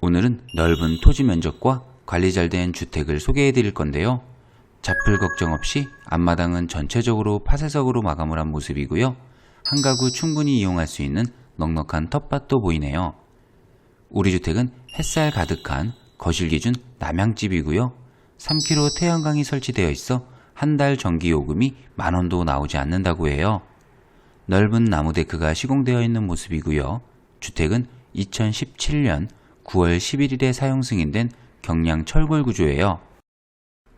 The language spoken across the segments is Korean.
오늘은 넓은 토지 면적과 관리 잘 된 주택을 소개해 드릴 건데요. 잡풀 걱정 없이 앞마당은 전체적으로 파쇄석으로 마감을 한 모습이고요. 한 가구 충분히 이용할 수 있는 넉넉한 텃밭도 보이네요. 우리 주택은 햇살 가득한 거실 기준 남향집이고요. 3km 태양광이 설치되어 있어 한 달 전기 요금이 만 원도 나오지 않는다고 해요. 넓은 나무 데크가 시공되어 있는 모습이고요. 주택은 2017년 9월 11일에 사용 승인된 경량 철골 구조예요.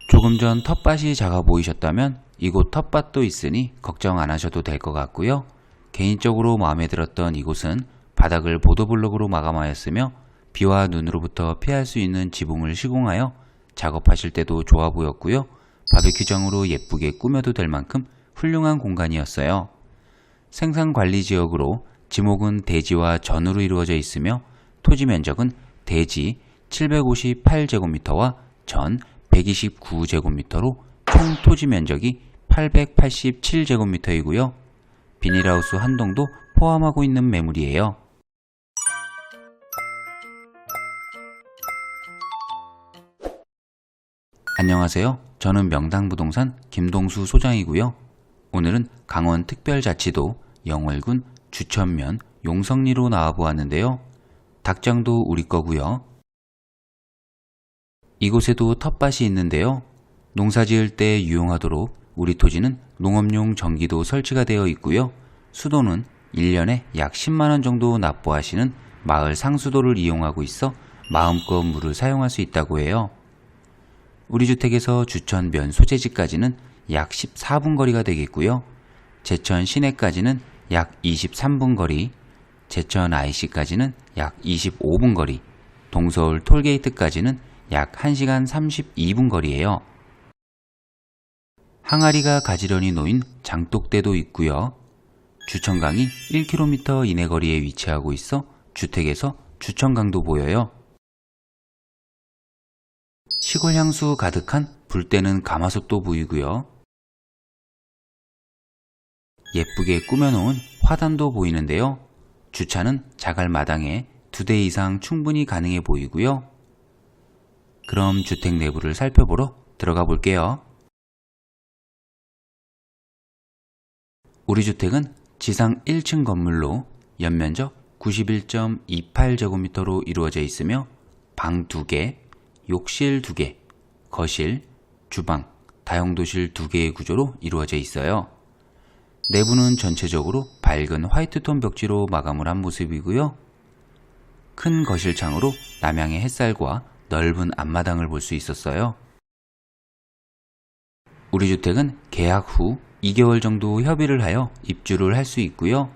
조금 전 텃밭이 작아 보이셨다면 이곳 텃밭도 있으니 걱정 안 하셔도 될 것 같고요. 개인적으로 마음에 들었던 이곳은 바닥을 보도블록으로 마감하였으며 비와 눈으로부터 피할 수 있는 지붕을 시공하여 작업하실 때도 좋아 보였고요. 바베큐장으로 예쁘게 꾸며도 될 만큼 훌륭한 공간이었어요. 생산관리 지역으로 지목은 대지와 전으로 이루어져 있으며 토지 면적은 대지 758제곱미터와 전 129제곱미터로 총 토지 면적이 887제곱미터이고요. 비닐하우스 한 동도 포함하고 있는 매물이에요. 안녕하세요. 저는 명당부동산 김동수 소장이고요. 오늘은 강원 특별자치도 영월군 주천면 용성리로 나와보았는데요. 닭장도 우리 거고요. 이곳에도 텃밭이 있는데요. 농사 지을 때 유용하도록 우리 토지는 농업용 전기도 설치가 되어 있고요. 수도는 1년에 약 10만원 정도 납부하시는 마을 상수도를 이용하고 있어 마음껏 물을 사용할 수 있다고 해요. 우리 주택에서 주천 면 소재지까지는 약 14분 거리가 되겠고요. 제천 시내까지는 약 23분 거리, 제천 IC까지는 약 25분 거리, 동서울 톨게이트까지는 약 1시간 32분 거리예요. 항아리가 가지런히 놓인 장독대도 있고요. 주천강이 1km 이내 거리에 위치하고 있어 주택에서 주천강도 보여요. 시골 향수 가득한 불때는 가마솥도 보이고요. 예쁘게 꾸며놓은 화단도 보이는데요. 주차는 자갈 마당에 두 대 이상 충분히 가능해 보이고요. 그럼 주택 내부를 살펴보러 들어가 볼게요. 우리 주택은 지상 1층 건물로 연면적 91.28제곱미터로 이루어져 있으며 방 2개, 욕실 2개, 거실, 주방, 다용도실 2개의 구조로 이루어져 있어요. 내부는 전체적으로 밝은 화이트톤 벽지로 마감을 한 모습이고요. 큰 거실 창으로 남향의 햇살과 넓은 앞마당을 볼 수 있었어요. 우리 주택은 계약 후 2개월 정도 협의를 하여 입주를 할 수 있고요.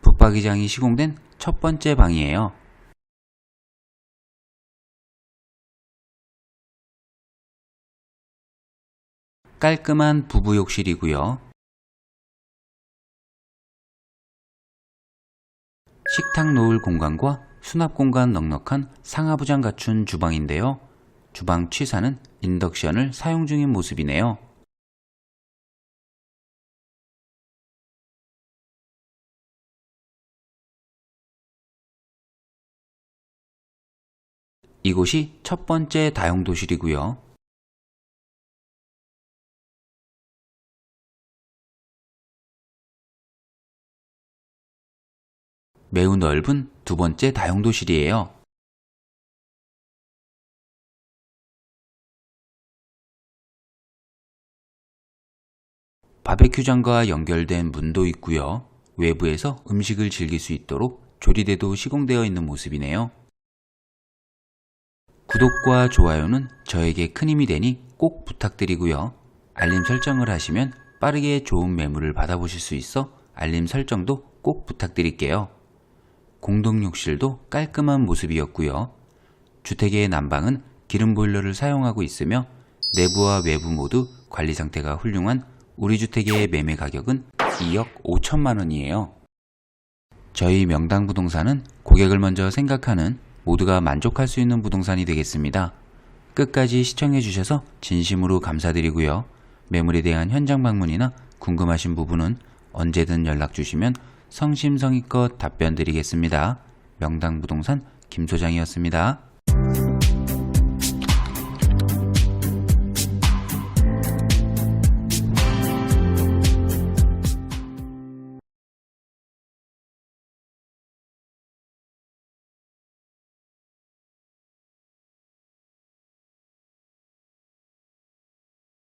붙박이장이 시공된 첫 번째 방이에요. 깔끔한 부부 욕실이고요. 식탁 놓을 공간과 수납 공간 넉넉한 상하부장 갖춘 주방인데요. 주방 취사는 인덕션을 사용 중인 모습이네요. 이곳이 첫 번째 다용도실이고요. 매우 넓은 두 번째 다용도실이에요. 바베큐장과 연결된 문도 있고요. 외부에서 음식을 즐길 수 있도록 조리대도 시공되어 있는 모습이네요. 구독과 좋아요는 저에게 큰 힘이 되니 꼭 부탁드리고요. 알림 설정을 하시면 빠르게 좋은 매물을 받아보실 수 있어 알림 설정도 꼭 부탁드릴게요. 공동 욕실도 깔끔한 모습이었고요. 주택의 난방은 기름 보일러를 사용하고 있으며 내부와 외부 모두 관리 상태가 훌륭한 우리 주택의 매매 가격은 2억 5천만 원이에요. 저희 명당 부동산은 고객을 먼저 생각하는 모두가 만족할 수 있는 부동산이 되겠습니다. 끝까지 시청해 주셔서 진심으로 감사드리고요. 매물에 대한 현장 방문이나 궁금하신 부분은 언제든 연락 주시면 성심성의껏 답변 드리겠습니다. 명당부동산 김 소장이었습니다.